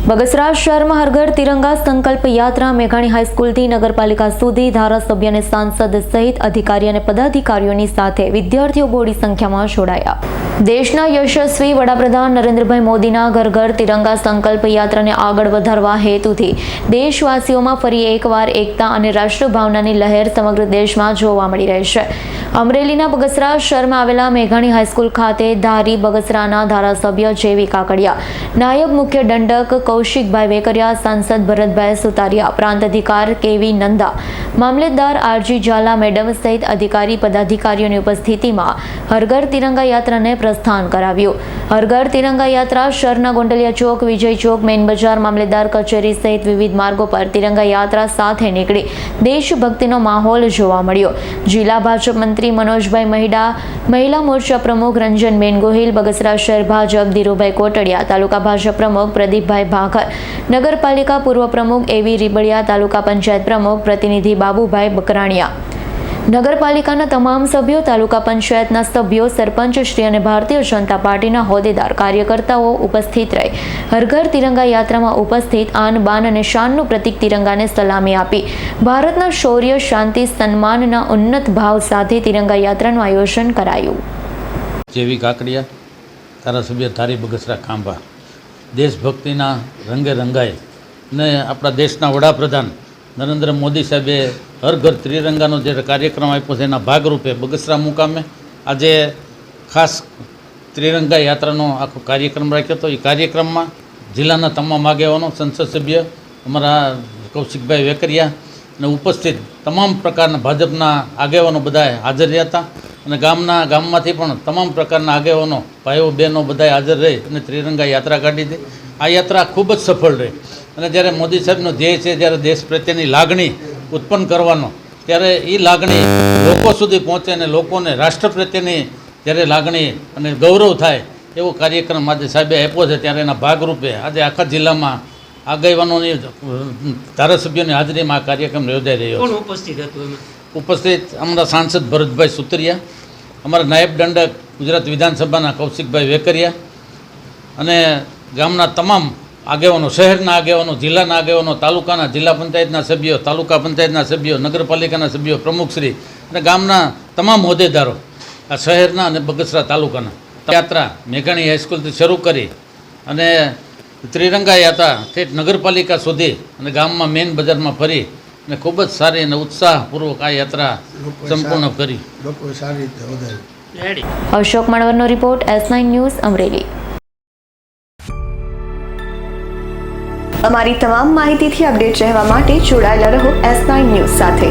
બગસરા શહેરમાં હરઘર તિરંગા સંકલ્પ યાત્રા મેઘાણી હાઈસ્કૂલથી નગરપાલિકા સુધી ધારાસભ્ય અને સાંસદ સહિત અધિકારી અને પદાધિકારીઓની સાથે વિદ્યાર્થીઓ બોડી સંખ્યામાં જોડાયા. દેશના યશસ્વી વડાપ્રધાન નરેન્દ્રભાઈ મોદીના ઘર ઘર તિરંગા સંકલ્પ યાત્રાને આગળ વધારવા હેતુથી દેશવાસીઓમાં ફરી એકવાર એકતા અને રાષ્ટ્રભાવનાની લહેર સમગ્ર દેશમાં જોવા મળી રહી છે. અમરેલીના બગસરા શહેરમાં આવેલા મેઘાણી હાઈસ્કૂલ ખાતે ધારી બગસરાના ધારાસભ્ય જેવી કાકડિયા, નાયબ મુખ્ય દંડક કૌશિકભાઈ વેકરિયા, સાંસદ ભરતભાઈ સુતારિયા, પ્રાંત અધિકાર કેવી નંદા મામલતદાર આરજી ઝાલા મેડમ સહિત અધિકારી, પદાધિકારીઓની ઉપસ્થિતિમાં હરઘર તિરંગા યાત્રાને પ્રસ્થાન કરાવ્યું. હરઘર તિરંગા યાત્રા શહેરના ગોંડલિયા ચોક, વિજય ચોક, મેઇન બજાર, મામલેદાર કચેરી સહિત વિવિધ માર્ગો પર તિરંગા યાત્રા સાથે નીકળી દેશભક્તિનો માહોલ જોવા મળ્યો. જિલ્લા ભાજપ મંત્રી મનોજભાઈ મહિડા, મહિલા મોરચા પ્રમુખ રંજનબેન ગોહિલ, બગસરા શહેર ભાજપ ધીરુભાઈ કોટડિયા, તાલુકા ભાજપ પ્રમુખ પ્રદીપભાઈ ભાખર, નગરપાલિકા પૂર્વ પ્રમુખ એવી રીબડિયા, તાલુકા પંચાયત પ્રમુખ પ્રતિનિધિ બાબુભાઈ બકરાણિયા. નગરપાલિકાના તમામ સભ્યો, તાલુકા પંચાયતના સભ્યો, સરપંચ શ્રી અને ભારતીય જનતા પાર્ટીના હોદ્દેદાર કાર્યકર્તાઓ ઉપસ્થિત રહી. હરઘર તિરંગા યાત્રામાં ઉપસ્થિત આન બાન અને શાનનું પ્રતિક તિરંગાને સલામી આપી. ભારતના શૌર્ય, શાંતિ, સન્માનના ઉન્નત ભાવ સાથે તિરંગા યાત્રાનું આયોજન કરાયું. જેવી કાકડિયા, ધારાસભ્ય ધારી બગસરા ખાંભા. દેશભક્તિના રંગે રંગાય ને આપણા દેશના વડાપ્રધાન નરેન્દ્ર મોદી સાહેબે હર ઘર ત્રિરંગાનો જે કાર્યક્રમ આપ્યો છે, એના ભાગરૂપે બગસરા મુકામે આજે ખાસ ત્રિરંગા યાત્રાનો આખો કાર્યક્રમ રાખ્યો હતો. એ કાર્યક્રમમાં જિલ્લાના તમામ આગેવાનો, સંસદ સભ્ય, અમારા કૌશિકભાઈ વેકરિયા અને ઉપસ્થિત તમામ પ્રકારના ભાજપના આગેવાનો બધાએ હાજર રહ્યા હતા. અને ગામના ગામમાંથી પણ તમામ પ્રકારના આગેવાનો ભાઈઓ બહેનો બધા હાજર રહી અને ત્રિરંગા યાત્રા કાઢી હતી. આ યાત્રા ખૂબ જ સફળ રહી. અને જ્યારે મોદી સાહેબનો ધ્યેય છે જ્યારે દેશ પ્રત્યેની લાગણી ઉત્પન્ન કરવાનો ત્યારે એ લાગણી લોકો સુધી પહોંચે અને લોકોને રાષ્ટ્ર પ્રત્યેની જ્યારે લાગણી અને ગૌરવ થાય એવો કાર્યક્રમ આજે સાહેબે આપ્યો છે. ત્યારે એના ભાગરૂપે આજે આખા જિલ્લામાં આગેવાનોની ધારાસભ્યોની હાજરીમાં આ કાર્યક્રમ યોજાઈ રહ્યો છે. ઉપસ્થિત ઉપસ્થિત અમારા સાંસદ ભરતભાઈ સુતરિયા અમારા નાયબ દંડક ગુજરાત વિધાનસભાના કૌશિકભાઈ વેકરિયા અને ગામના તમામ આગેવાનો, શહેરના આગેવાનો, જિલ્લાના આગેવાનો, તાલુકાના જિલ્લા પંચાયતના સભ્યો, તાલુકા પંચાયતના સભ્યો, નગરપાલિકાના સભ્યો, પ્રમુખશ્રી અને ગામના તમામ હોદ્દેદારો આ શહેરના અને બગસરા તાલુકાના. યાત્રા મેઘાણી હાઈસ્કૂલથી શરૂ કરી અને ત્રિરંગા યાત્રા ઠેઠ નગરપાલિકા સુધી અને ગામમાં મેઇન બજારમાં ફરી અને ખૂબ જ સારી અને ઉત્સાહપૂર્વક આ યાત્રા સંપૂર્ણ કરી. લોકો સારી રીતે વધારી. Ashok મણવરનો report S nine news Amreli. અમારી તમામ માહિતીથી અપડેટ રહેવા માટે જોડાયેલા રહો એસ નાઇન ન્યૂઝ સાથે.